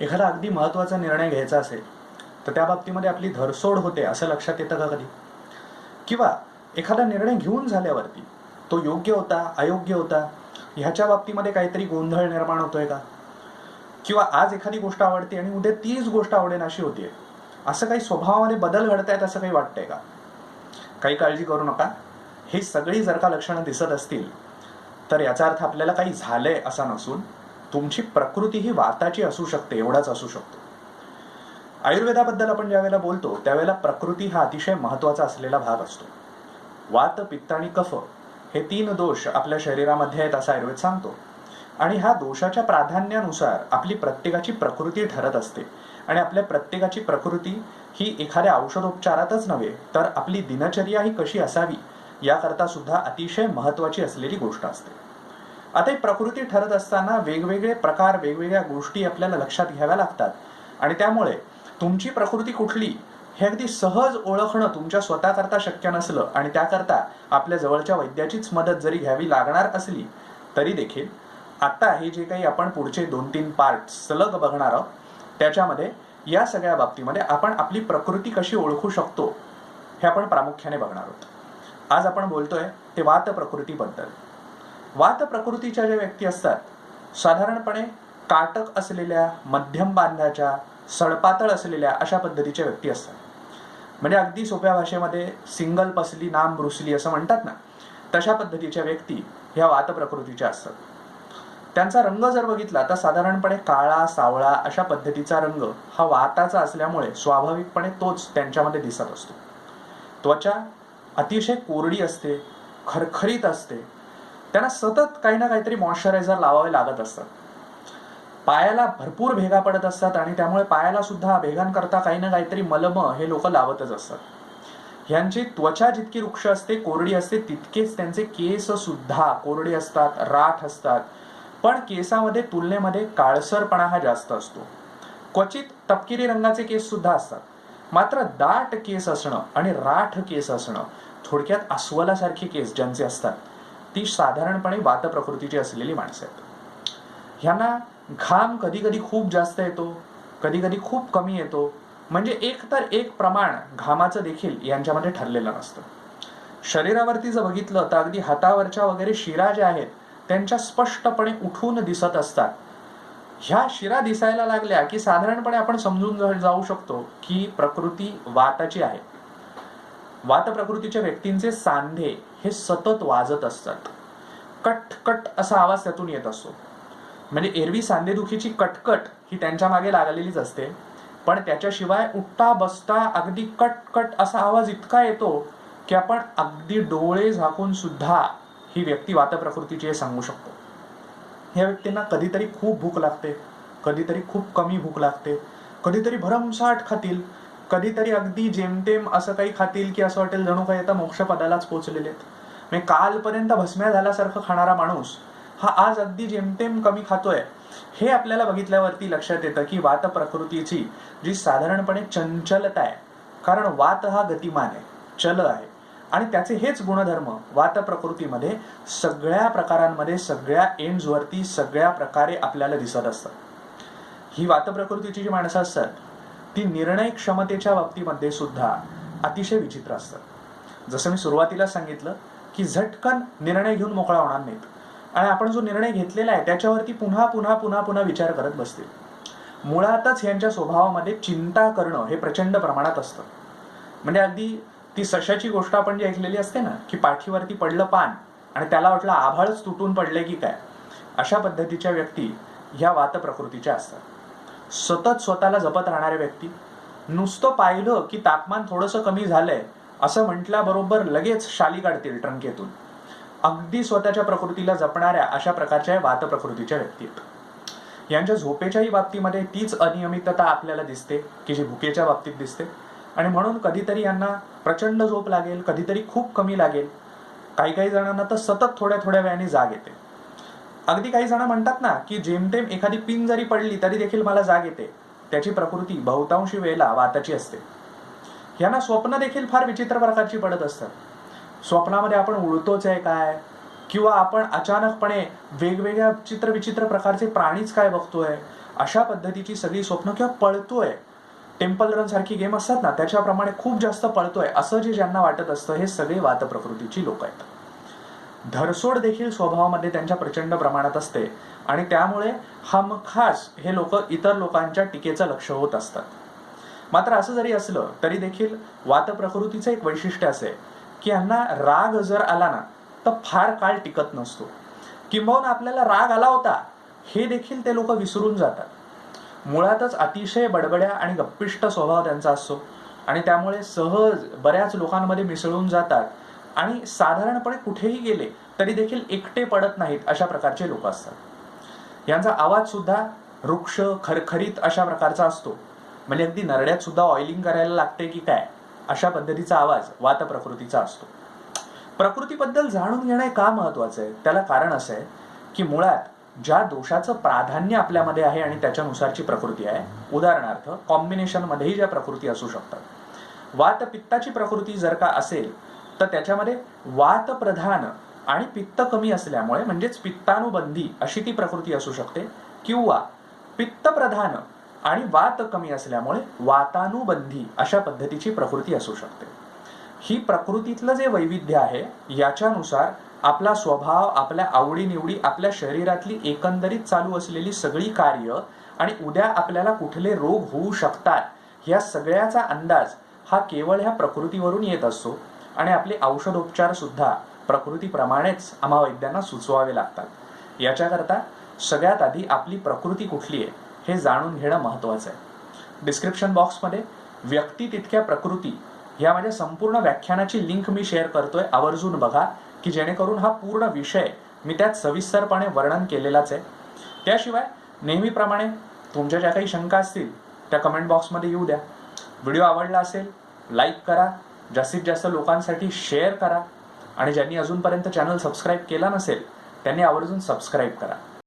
एखादा अगदी महत्त्वाचा निर्णय घ्यायचा असेल तर त्या बाबतीमध्ये आपली धरसोड होते असं लक्षात येतं का कधी? किंवा एखादा निर्णय घेऊन झाल्यावरती तो योग्य होता अयोग्य होता? ह्याच्या बाबतीमध्ये काहीतरी गोंधळ निर्माण होतोय का? किंवा आज एखादी गोष्ट आवडते आणि उद्या तीच गोष्ट आवडेन अशी होतीये? असं काही स्वभावामध्ये बदल घडतायत असं काही वाटतंय का? काही काळजी करू नका. ही सगळी जर का लक्षणं दिसत असतील तर याचा अर्थ आपल्याला काही झालंय असा नसून तुमची प्रकृती ही वाताची असू शकते एवढाच असू शकतो. आयुर्वेदाबद्दल आपण ज्यावेळेला बोलतो त्यावेळेला प्रकृती हा अतिशय महत्त्वाचा असलेला भाग असतो. वात पित्त आणि कफ हे तीन दोष आपल्या शरीरामध्ये आहेत असा आयुर्वेद सांगतो. आणि ह्या दोषाच्या प्राधान्यानुसार आपली प्रत्येकाची प्रकृती ठरत असते. आणि आपल्या प्रत्येकाची प्रकृती ही एखाद्या औषधोपचारातच नव्हे तर आपली दिनचर्या ही कशी असावी याकरता सुद्धा अतिशय महत्वाची असलेली गोष्ट असते. आता ही प्रकृती ठरत असताना वेगवेगळे प्रकार वेगवेगळ्या गोष्टी आपल्याला लक्षात घ्याव्या लागतात. आणि त्यामुळे तुमची प्रकृती कुठली हे अगदी सहज ओळखणं तुमच्या स्वतःकरता शक्य नसलं आणि त्याकरता आपल्या जवळच्या वैद्याचीच मदत जरी घ्यावी लागणार असली तरी देखील आत्ता हे जे काही आपण पुढचे दोन तीन पार्ट सलग बघणार आहोत त्याच्यामध्ये या सगळ्या बाबतीमध्ये आपण आपली प्रकृती कशी ओळखू शकतो हे आपण प्रामुख्याने बघणार आहोत. आज आपण बोलतोय ते वात प्रकृतीबद्दल. वात प्रकृतीच्या ज्या व्यक्ती असतात साधारणपणे काटक असलेल्या मध्यम बांधाच्या सडपातळ असलेल्या अशा पद्धतीच्या व्यक्ती असतात. म्हणजे अगदी सोप्या भाषेमध्ये सिंगल पसली नाम ब्रुसली असं म्हणतात ना तशा पद्धतीच्या व्यक्ती ह्या वात प्रकृतीच्या असतात. त्यांचा रंग जर बघितला तर साधारणपणे काळा सावळा अशा पद्धतीचा रंग हा वाताचा असल्यामुळे स्वाभाविकपणे तोच त्यांच्यामध्ये दिसत असतो. त्वचा अतिशय कोरडी असते खरखरीत असते त्यांना सतत काही ना काहीतरी मॉइश्चरायझर लावावे लागत असतात. पायाला भरपूर भेगा पडत असतात आणि त्यामुळे पायाला सुद्धा भेगांकरता काही ना काहीतरी मलम हे लोक लावतच असतात. ह्यांची त्वचा जितकी वृक्ष असते कोरडी असते तितकेच त्यांचे केस सुद्धा कोरडे असतात राठ असतात. पण केसामध्ये तुलनेमध्ये काळसरपणा हा जास्त असतो. क्वचित तपकिरी रंगाचे केस सुद्धा असतात. मात्र दाट केस असणं आणि राठ केस असणं थोडक्यात अस्वलासारखे केस ज्यांचे असतात ती साधारणपणे वात प्रकृतीची असलेली माणसं आहेत. ह्यांना घाम कधी कधी खूप जास्त येतो कधी कधी खूप कमी येतो. म्हणजे एक तर एक प्रमाण घामाचं देखील यांच्यामध्ये ठरलेलं नसतं. शरीरावरती जर बघितलं तर अगदी हातावरच्या वगैरे शिरा ज्या आहेत त्यांच्या स्पष्टपणे उठून दिसत असतात. ह्या शिरा दिसायला लागल्या की साधारणपणे आपण समजून जा- जाऊ शकतो की प्रकृती वाताची आहे. वात प्रकृतीच्या व्यक्तींचे सांधे हे सतत वाजत असतात. कट कट असा आवाज त्यातून येत असतो. म्हणजे एरवी सांधेदुखीची कटकट ही त्यांच्या मागे लागलेलीच असते. पण त्याच्याशिवाय उठता बसता अगदी कट कट असा आवाज इतका येतो की आपण अगदी डोळे झाकून सुद्धा ही व्यक्ती वात प्रकृतीची सांगू शकतो. ह्या व्यक्तींना कधीतरी खूप भूक लागते कधीतरी खूप कमी भूक लागते कधीतरी भरमसाठ खातील कधीतरी अगदी जेमतेम असं काही खातील की असं वाटेल जणू काही आता मोक्षपदालाच पोहोचलेले आहेत म्हणजे कालपर्यंत भस्म्या झाल्यासारखं खाणारा माणूस हा आज अगदी जेमतेम कमी खातोय. हे आपल्याला बघितल्यावरती लक्षात येतं की वात प्रकृतीची जी साधारणपणे चंचलता आहे कारण वात हा गतिमान आहे चल आहे. आणि त्याचे हेच गुणधर्म वात प्रकृतीमध्ये सगळ्या प्रकारांमध्ये सगळ्या एंड्सवरती सगळ्या प्रकारे आपल्याला दिसत असतात. ही वात प्रकृतीची जी माणसं असतात ती निर्णय क्षमतेच्या बाबतीमध्ये सुद्धा अतिशय विचित्र असतात. जसं मी सुरुवातीला सांगितलं की झटकन निर्णय घेऊन मोकळा होणार नाहीत. आणि आपण जो निर्णय घेतलेला आहे त्याच्यावरती पुन्हा पुन्हा पुन्हा पुन्हा विचार करत बसतील. मुळातच यांच्या स्वभावामध्ये चिंता करणं हे प्रचंड प्रमाणात असतं. म्हणजे अगदी ती सशाची गोष्ट आपण जी ऐकलेली असते ना की पाठीवरती पडलं पान आणि त्याला वाटलं आभाळच तुटून पडले की काय अशा पद्धतीच्या व्यक्ती ह्या वात प्रकृतीच्या असतात. सतत स्वतःला जपत राहणाऱ्या व्यक्ती. नुसतं पाहिलं की तापमान थोडंसं कमी झालंय असं म्हटल्याबरोबर लगेच शाली काढतील ट्रंकेतून. अगदी स्वतःच्या प्रकृतीला जपणाऱ्या अशा प्रकारच्या वात प्रकृतीच्या व्यक्ती आहेत. यांच्या झोपेच्याही बाबतीमध्ये तीच अनियमितता आपल्याला दिसते की जी भुकेच्या बाबतीत दिसते. आणि म्हणून कधीतरी यांना प्रचंड झोप लागेल कधीतरी खूप कमी लागेल. काही काही जणांना तर सतत थोड्या थोड्या वेळाने जाग येते. अगदी काही जण म्हणतात ना की जेमतेम एखादी पिन जरी पडली तरी देखील मला जाग येते. त्याची प्रकृती बहुतांशी वेळेला वाताची असते. यांना स्वप्न देखील फार विचित्र प्रकारची पडत असतात. स्वप्नामध्ये आपण उडतोच आहे काय? किंवा आपण अचानकपणे वेगवेगळ्या चित्र विचित्र प्रकारचे प्राणीच काय बघतोय? अशा पद्धतीची सगळी स्वप्न किंवा पळतोय. टेम्पल रन सारखी गेम असतात ना त्याच्याप्रमाणे खूप जास्त पळतोय असं जे ज्यांना वाटत असतं हे सगळे वात प्रकृतीची लोक आहेत. धरसोड देखील स्वभावामध्ये त्यांच्या प्रचंड प्रमाणात असते. आणि त्यामुळे हमखास हे लोक इतर लोकांच्या टीकेचं लक्ष होत असतात. मात्र असं जरी असलं तरी देखील वात प्रकृतीचं एक वैशिष्ट्य असे की यांना राग जर आला ना तर फार काळ टिकत नसतो. किंबहुना आपल्याला राग आला होता हे देखील ते लोक विसरून जातात. मुळातच अतिशय बडबड्या आणि गप्पिष्ट स्वभाव त्यांचा असतो. आणि त्यामुळे सहज बऱ्याच लोकांमध्ये मिसळून जातात. आणि साधारणपणे कुठेही गेले तरी देखील एकटे पडत नाहीत अशा प्रकारचे लोक असतात. यांचा आवाज सुद्धा वृक्ष खरखरीत अशा प्रकारचा असतो. म्हणजे अगदी नरड्यात सुद्धा ऑइलिंग करायला लागते की काय? अशा पद्धतीचा आवाज वात प्रकृतीचा असतो. प्रकृतीबद्दल जाणून घेणे का महत्वाचं आहे? त्याला कारण असं आहे की मुळात ज्या दोषाचं प्राधान्य आपल्यामध्ये आहे आणि त्याच्यानुसारची प्रकृती आहे उदाहरणार्थ कॉम्बिनेशनमध्येही ज्या प्रकृती असू शकतात. वात पित्ताची प्रकृती जर का असेल तर त्याच्यामध्ये वात प्रधान आणि पित्त कमी असल्यामुळे म्हणजेच पित्तानुबंधी अशी ती प्रकृती असू शकते किंवा पित्त प्रधान आणि वात कमी असल्यामुळे वातानुबंधी अशा पद्धतीची प्रकृती असू शकते. ही प्रकृतीतलं जे वैविध्य आहे याच्यानुसार आपला स्वभाव आपल्या आवडीनिवडी आपल्या शरीरातली एकंदरीत चालू असलेली सगळी कार्य आणि उद्या आपल्याला कुठले रोग होऊ शकतात या सगळ्याचा अंदाज हा केवळ ह्या प्रकृतीवरून येत असतो. आणि आपले औषधोपचार सुद्धा प्रकृतीप्रमाणेच आम्हा वैद्यांना सुचवावे लागतात. याच्याकरता सगळ्यात आधी आपली प्रकृती कुठली आहे हे जाणून घेणं महत्वाचं आहे. डिस्क्रिप्शन बॉक्समध्ये व्यक्ती तितक्या प्रकृती ह्या माझ्या संपूर्ण व्याख्यानाची लिंक मी शेअर करतोय आवर्जून बघा की जेणेकरून हा पूर्ण विषय मी त्यात सविस्तरपणे वर्णन केलेलाच आहे. त्याशिवाय नेहमीप्रमाणे तुमच्या ज्या काही शंका असतील त्या कमेंट बॉक्समध्ये येऊ द्या. व्हिडिओ आवडला असेल लाईक करा. जास्तीत जास्त लोकांसाठी शेअर करा. आणि ज्यांनी अजूनपर्यंत चॅनल सबस्क्राईब केला नसेल त्यांनी आवर्जून सबस्क्राईब करा.